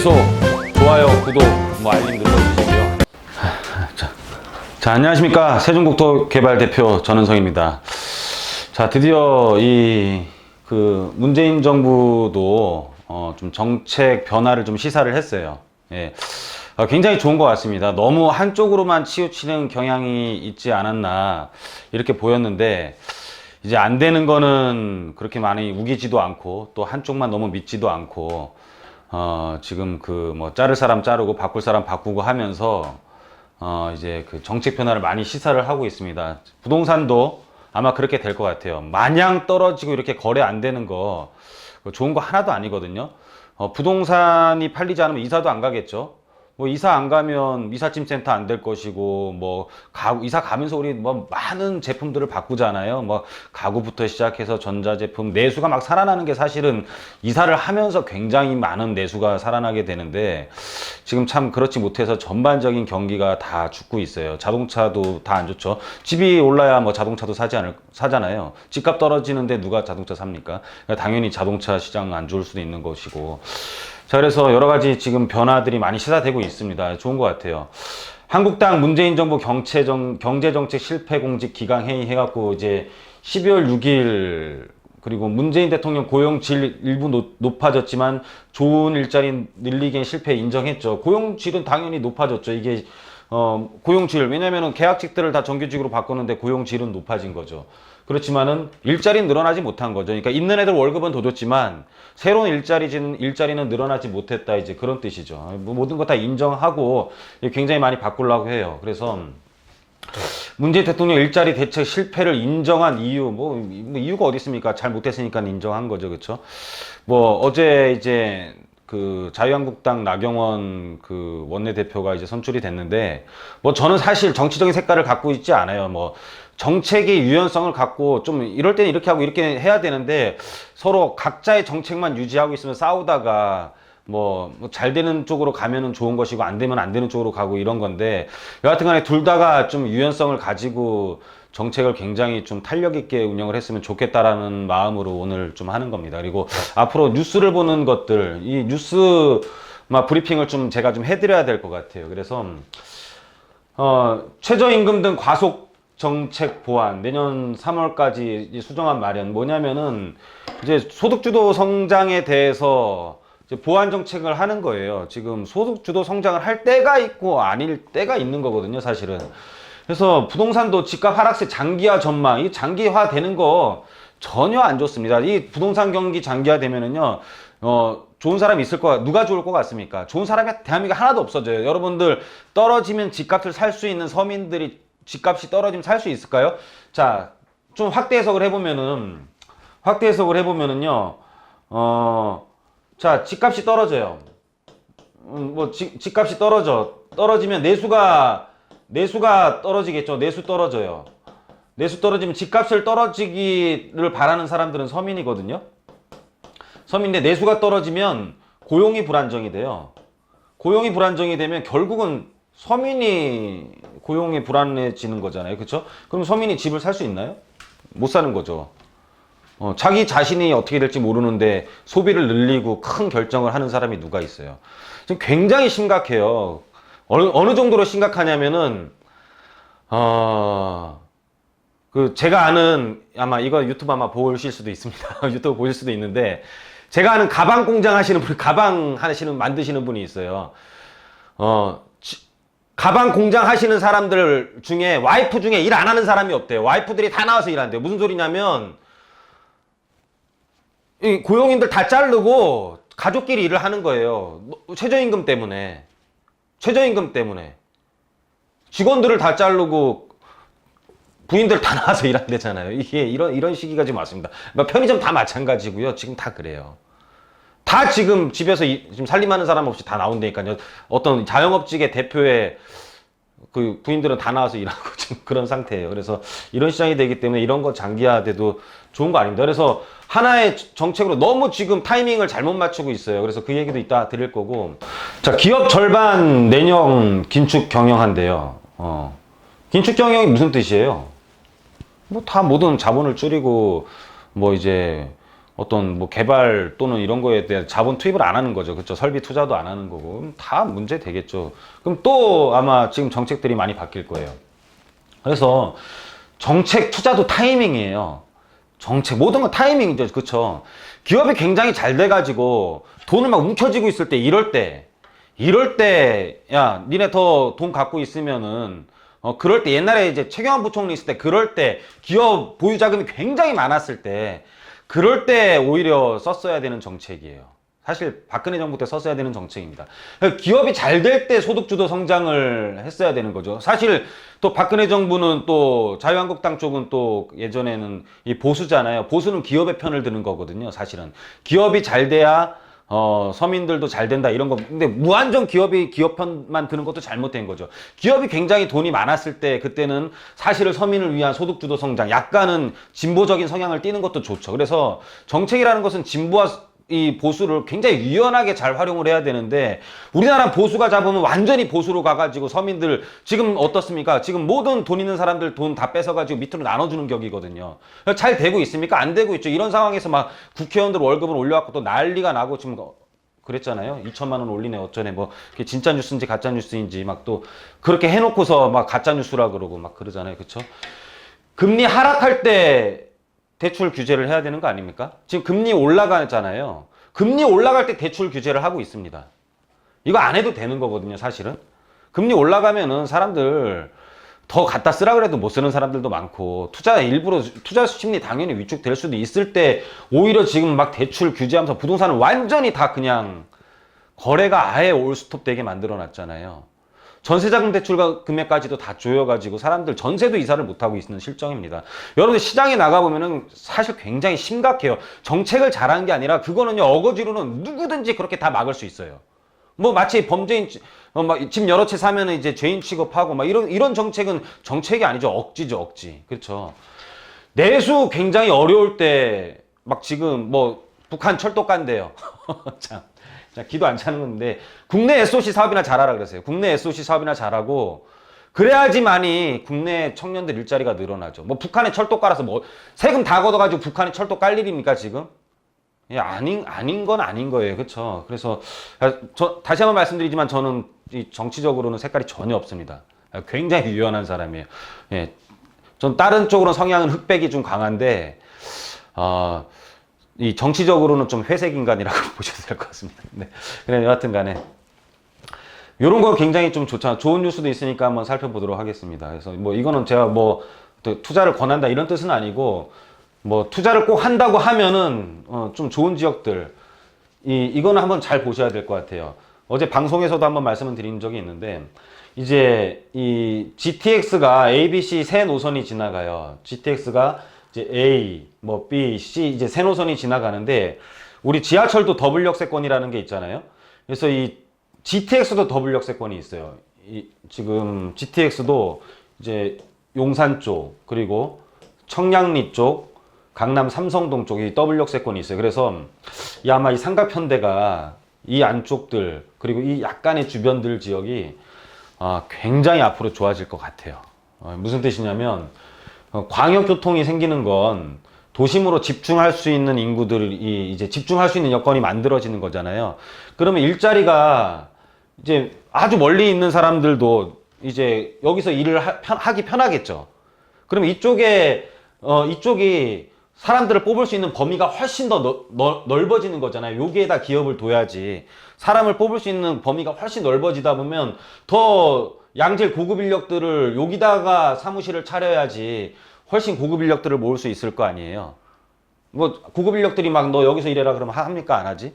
계속 좋아요, 구독, 뭐 알림 눌러주시고요. 자, 자 안녕하십니까 세종국토개발 대표 전은성입니다. 자 드디어 이 그 문재인 정부도 어, 좀 정책 변화를 좀 시사를 했어요. 예. 어, 굉장히 좋은 것 같습니다. 너무 한쪽으로만 치우치는 경향이 있지 않았나 이렇게 보였는데 이제 안 되는 거는 그렇게 많이 우기지도 않고 또 한쪽만 너무 믿지도 않고 어, 지금 그 뭐 자를 사람 자르고 바꿀 사람 바꾸고 하면서 어, 이제 그 정책 변화를 많이 시사를 하고 있습니다. 부동산도 아마 그렇게 될 것 같아요. 마냥 떨어지고 이렇게 거래 안 되는 거 그거 좋은 거 하나도 아니거든요. 어, 부동산이 팔리지 않으면 이사도 안 가겠죠. 뭐 이사 안 가면 이삿짐 센터 안 될 것이고 뭐 가구 이사 가면서 우리 뭐 많은 제품들을 바꾸잖아요. 뭐 가구부터 시작해서 전자 제품 내수가 막 살아나는 게 사실은 이사를 하면서 굉장히 많은 내수가 살아나게 되는데 지금 참 그렇지 못해서 전반적인 경기가 다 죽고 있어요. 자동차도 다 안 좋죠. 집이 올라야 뭐 자동차도 사지 않을 사잖아요. 집값 떨어지는데 누가 자동차 삽니까? 그러니까 당연히 자동차 시장 안 좋을 수도 있는 것이고. 자, 그래서 여러 가지 지금 변화들이 많이 시사되고 있습니다. 좋은 것 같아요. 한국당 문재인 정부 경제정, 경제정책 실패 공직 기강 회의 해갖고 이제 12월 6일 그리고 문재인 대통령 고용질 일부 높- 높아졌지만 좋은 일자리 늘리기엔 실패 인정했죠. 고용질은 당연히 높아졌죠. 이게 어, 고용질 왜냐면은 계약직들을 다 정규직으로 바꾸는데 고용질은 높아진 거죠. 그렇지만은 일자리는 늘어나지 못한 거죠. 그러니까 있는 애들 월급은 더 줬지만 새로운 일자리는 일자리는 늘어나지 못했다 이제 그런 뜻이죠. 뭐 모든 거 다 인정하고 굉장히 많이 바꾸려고 해요. 그래서 문재인 대통령 일자리 대책 실패를 인정한 이유 뭐, 뭐 이유가 어디 있습니까? 잘 못했으니까 인정한 거죠, 그렇죠? 뭐 어제 이제 그 자유한국당 나경원 그 원내대표가 이제 선출이 됐는데 뭐 저는 사실 정치적인 색깔을 갖고 있지 않아요. 뭐 정책의 유연성을 갖고 좀 이럴 때는 이렇게 하고 이렇게 해야 되는데 서로 각자의 정책만 유지하고 있으면 싸우다가 뭐 잘 되는 쪽으로 가면은 좋은 것이고 안 되면 안 되는 쪽으로 가고 이런 건데 여하튼 간에 둘 다가 좀 유연성을 가지고 정책을 굉장히 좀 탄력 있게 운영을 했으면 좋겠다라는 마음으로 오늘 좀 하는 겁니다. 그리고 앞으로 뉴스를 보는 것들 이 뉴스 막 브리핑을 좀 제가 좀 해드려야 될 것 같아요. 그래서 어, 최저임금 등 과속 정책 보완 내년 3월까지 이제 수정안 마련 뭐냐면은 이제 소득주도 성장에 대해서 보완 정책을 하는 거예요. 지금 소득주도 성장을 할 때가 있고 아닐 때가 있는 거거든요, 사실은. 그래서 부동산도 집값 하락세 장기화 전망, 이 장기화 되는 거 전혀 안 좋습니다. 이 부동산 경기 장기화 되면은요, 어, 좋은 사람이 있을 거, 누가 좋을 것 같습니까? 좋은 사람이 대한민국에 하나도 없어져요. 여러분들, 떨어지면 집값을 살 수 있는 서민들이 집값이 떨어지면 살 수 있을까요? 자, 좀 확대 해석을 해보면은, 확대 해석을 해보면은요, 어, 자, 집값이 떨어져요. 음, 뭐, 집, 집값이 떨어져. 떨어지면 내수가, 내수가 떨어지겠죠. 내수 떨어져요. 내수 떨어지면 집값을 떨어지기를 바라는 사람들은 서민이거든요. 서민인데 내수가 떨어지면 고용이 불안정이 돼요. 고용이 불안정이 되면 결국은 서민이 고용이 불안해지는 거잖아요. 그렇죠? 그럼 서민이 집을 살 수 있나요? 못 사는 거죠. 어, 자기 자신이 어떻게 될지 모르는데 소비를 늘리고 큰 결정을 하는 사람이 누가 있어요. 지금 굉장히 심각해요. 어느, 어느 정도로 심각하냐면은, 어, 그, 제가 아는, 아마 이거 유튜브 아마 보실 수도 있습니다. 유튜브 보실 수도 있는데, 제가 아는 가방 공장 하시는 분, 가방 하시는, 만드시는 분이 있어요. 어, 지- 가방 공장 하시는 사람들 중에 와이프 중에 일 안 하는 사람이 없대요. 와이프들이 다 나와서 일한대요. 무슨 소리냐면, 이 고용인들 다 자르고 가족끼리 일을 하는 거예요. 뭐, 최저임금 때문에. 최저임금 때문에. 직원들을 다 자르고 부인들 다 나와서 일한대잖아요. 이게 이런, 이런 시기가 지금 왔습니다. 뭐 편의점 다 마찬가지고요. 지금 다 그래요. 다 지금 집에서 이- 지금 살림하는 사람 없이 다 나온다니까요. 어떤 자영업직의 대표의 그 부인들은 다 나와서 일하고 지금 그런 상태예요. 그래서 이런 시장이 되기 때문에 이런 거 장기화돼도 좋은 거 아닙니다. 그래서 하나의 정책으로 너무 지금 타이밍을 잘못 맞추고 있어요. 그래서 그 얘기도 이따 드릴 거고. 자, 기업 절반 내년 긴축 경영한대요. 어. 긴축 경영이 무슨 뜻이에요? 뭐 다 모든 자본을 줄이고 뭐 이제 어떤 뭐 개발 또는 이런 거에 대한 자본 투입을 안 하는 거죠. 그렇죠. 설비 투자도 안 하는 거고. 다 문제 되겠죠. 그럼 또 아마 지금 정책들이 많이 바뀔 거예요. 그래서 정책 투자도 타이밍이에요. 정책 모든 건 타이밍이죠. 그렇죠. 기업이 굉장히 잘 돼 가지고 돈을 막 움켜쥐고 있을 때 이럴 때 이럴 때 야, 니네 더 돈 갖고 있으면은 어 그럴 때 옛날에 이제 최경환 부총리 있을 때 그럴 때 기업 보유 자금이 굉장히 많았을 때 그럴 때 오히려 썼어야 되는 정책이에요. 사실 박근혜 정부 때 썼어야 되는 정책입니다. 그러니까 기업이 잘 될 때 소득주도 성장을 했어야 되는 거죠. 사실 또 박근혜 정부는 또 자유한국당 쪽은 또 예전에는 이 보수잖아요. 보수는 기업의 편을 드는 거거든요. 사실은 기업이 잘 돼야 어, 서민들도 잘 된다 이런 거. 근데 무한정 기업이 기업 편만 드는 것도 잘못된 거죠. 기업이 굉장히 돈이 많았을 때 그때는 사실은 서민을 위한 소득주도 성장, 약간은 진보적인 성향을 띠는 것도 좋죠. 그래서 정책이라는 것은 진보와 이 보수를 굉장히 유연하게 잘 활용을 해야 되는데 우리나라 보수가 잡으면 완전히 보수로 가가지고 서민들 지금 어떻습니까? 지금 모든 돈 있는 사람들 돈 다 뺏어가지고 밑으로 나눠주는 격이거든요. 잘 되고 있습니까? 안 되고 있죠. 이런 상황에서 막 국회의원들 월급을 올려갖고 또 난리가 나고 지금 그랬잖아요. 2천만 원 올리네 어쩌네 뭐 그게 진짜 뉴스인지 가짜 뉴스인지 막 또 그렇게 해놓고서 막 가짜 뉴스라 그러고 막 그러잖아요. 그렇죠? 금리 하락할 때 대출 규제를 해야 되는 거 아닙니까? 지금 금리 올라가잖아요. 금리 올라갈 때 대출 규제를 하고 있습니다. 이거 안 해도 되는 거거든요, 사실은. 금리 올라가면은 사람들 더 갖다 쓰라 그래도 못 쓰는 사람들도 많고 투자 일부러 투자 심리 당연히 위축될 수도 있을 때 오히려 지금 막 대출 규제하면서 부동산을 완전히 다 그냥 거래가 아예 올스톱 되게 만들어 놨잖아요. 전세자금 대출 금액까지도 다 조여가지고 사람들 전세도 이사를 못하고 있는 실정입니다. 여러분들 시장에 나가보면은 사실 굉장히 심각해요. 정책을 잘하는 게 아니라 그거는요, 어거지로는 누구든지 그렇게 다 막을 수 있어요. 뭐 마치 범죄인, 어, 막, 집 여러 채 사면은 이제 죄인 취급하고 막 이런, 이런 정책은 정책이 아니죠. 억지죠, 억지. 그렇죠. 내수 굉장히 어려울 때 막 지금 뭐 북한 철도 깐대요. 참. 자, 기도 안 차는 건데 국내 SOC 사업이나 잘하라 그랬어요. 국내 SOC 사업이나 잘하고 그래야지만이 국내 청년들 일자리가 늘어나죠. 뭐 북한에 철도 깔아서 뭐 세금 다 걷어가지고 북한에 철도 깔 일입니까 지금? 예, 아닌 아닌 건 아닌 거예요, 그렇죠? 그래서 아, 저 다시 한번 말씀드리지만 저는 이 정치적으로는 색깔이 전혀 없습니다. 아, 굉장히 유연한 사람이에요. 예, 전 다른 쪽으로 성향은 흑백이 좀 강한데 어, 이 정치적으로는 좀 회색 인간이라고 보셔도 될 것 같습니다. 네. 그래 여하튼 간에 이런 거 굉장히 좀 좋잖아. 좋은 뉴스도 있으니까 한번 살펴보도록 하겠습니다. 그래서 뭐 이거는 제가 뭐 투자를 권한다 이런 뜻은 아니고 뭐 투자를 꼭 한다고 하면은 어 좀 좋은 지역들 이 이거는 한번 잘 보셔야 될 것 같아요. 어제 방송에서도 한번 말씀을 드린 적이 있는데 이제 이 GTX가 ABC 세 노선이 지나가요. GTX가 이제 A, 뭐 B, C 이제 세 노선이 지나가는데 우리 지하철도 더블 역세권이라는 게 있잖아요. 그래서 이 GTX도 더블 역세권이 있어요. 이 지금 GTX도 이제 용산 쪽 그리고 청량리 쪽, 강남 삼성동 쪽이 더블 역세권이 있어요. 그래서 이 아마 이 삼각편대가 이 안쪽들 그리고 이 약간의 주변들 지역이 아, 굉장히 앞으로 좋아질 것 같아요. 어, 무슨 뜻이냐면 어, 광역교통이 생기는 건 도심으로 집중할 수 있는 인구들이 이제 집중할 수 있는 여건이 만들어지는 거잖아요. 그러면 일자리가 이제 아주 멀리 있는 사람들도 이제 여기서 일을 하, 편, 하기 편하겠죠. 그러면 이쪽에 어 이쪽이 사람들을 뽑을 수 있는 범위가 훨씬 더 넓, 넓, 넓어지는 거잖아요. 여기에다 기업을 둬야지 사람을 뽑을 수 있는 범위가 훨씬 넓어지다 보면 더 양질 고급 인력들을 여기다가 사무실을 차려야지 훨씬 고급 인력들을 모을 수 있을 거 아니에요. 뭐 고급 인력들이 막 너 여기서 일해라 그러면 합니까 안 하지?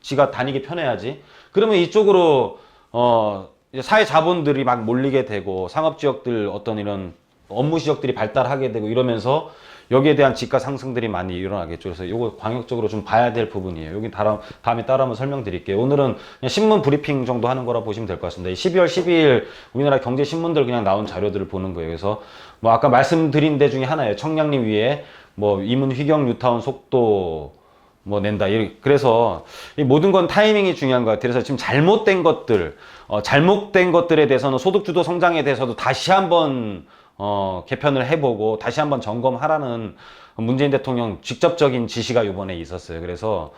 지가 다니기 편해야지. 그러면 이쪽으로 어 사회 자본들이 막 몰리게 되고 상업 지역들 어떤 이런 업무 지역들이 발달하게 되고 이러면서 여기에 대한 지가 상승들이 많이 일어나겠죠. 그래서 이거 광역적으로 좀 봐야 될 부분이에요. 여기 다음, 다음에 따라 한번 설명드릴게요. 오늘은 그냥 신문 브리핑 정도 하는 거라 보시면 될 것 같습니다. 12월 12일 우리나라 경제 신문들 그냥 나온 자료들을 보는 거예요. 그래서 뭐 아까 말씀드린 데 중에 하나예요. 청량리 위에 뭐 이문 휘경 뉴타운 속도 뭐 낸다. 그래서 이 모든 건 타이밍이 중요한 것 같아요. 그래서 지금 잘못된 것들, 어, 잘못된 것들에 대해서는 소득주도 성장에 대해서도 다시 한번 어, 개편을 해보고 다시 한번 점검하라는 문재인 대통령 직접적인 지시가 이번에 있었어요. 그래서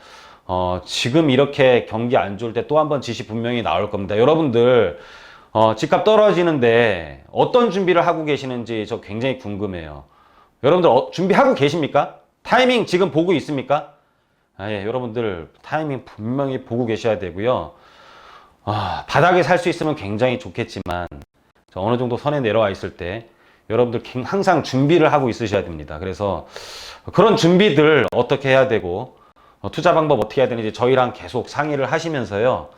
어, 지금 이렇게 경기 안 좋을 때 또 한번 지시 분명히 나올 겁니다. 여러분들 어, 집값 떨어지는데 어떤 준비를 하고 계시는지 저 굉장히 궁금해요. 여러분들 어, 준비하고 계십니까? 타이밍 지금 보고 있습니까? 아, 예, 여러분들 타이밍 분명히 보고 계셔야 되고요. 아, 바닥에 살 수 있으면 굉장히 좋겠지만 자, 어느 정도 선에 내려와 있을 때 여러분들 갱- 항상 준비를 하고 있으셔야 됩니다. 그래서 그런 준비들 어떻게 해야 되고 어, 투자 방법 어떻게 해야 되는지 저희랑 계속 상의를 하시면서요.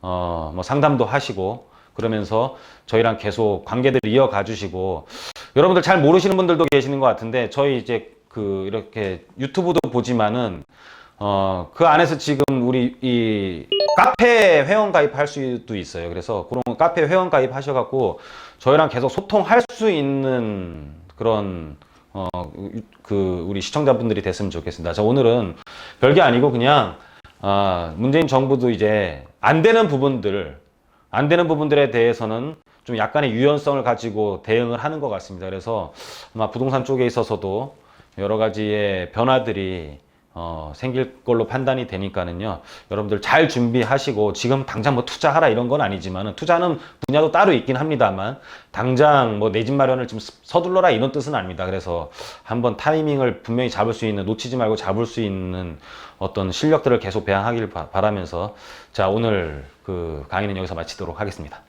어, 뭐 상담도 하시고 그러면서 저희랑 계속 관계들 이어가 주시고 여러분들 잘 모르시는 분들도 계시는 것 같은데 저희 이제 그 이렇게 유튜브도 보지만은 어, 그 안에서 지금 우리 이 카페 회원 가입할 수도 있어요. 그래서 그런 카페 회원 가입 하셔갖고 저희랑 계속 소통할 수 있는 그런 어, 그 우리 시청자분들이 됐으면 좋겠습니다. 자, 오늘은 별게 아니고 그냥 아, 문재인 정부도 이제 안 되는 부분들, 안 되는 부분들에 대해서는 좀 약간의 유연성을 가지고 대응을 하는 것 같습니다. 그래서 아마 부동산 쪽에 있어서도 여러 가지의 변화들이 어, 생길 걸로 판단이 되니까는요. 여러분들 잘 준비하시고 지금 당장 뭐 투자하라 이런 건 아니지만은 투자는 분야도 따로 있긴 합니다만 당장 뭐 내 집 마련을 좀 서둘러라 이런 뜻은 아닙니다. 그래서 한번 타이밍을 분명히 잡을 수 있는 놓치지 말고 잡을 수 있는 어떤 실력들을 계속 배양하길 바- 바라면서 자 오늘 그 강의는 여기서 마치도록 하겠습니다.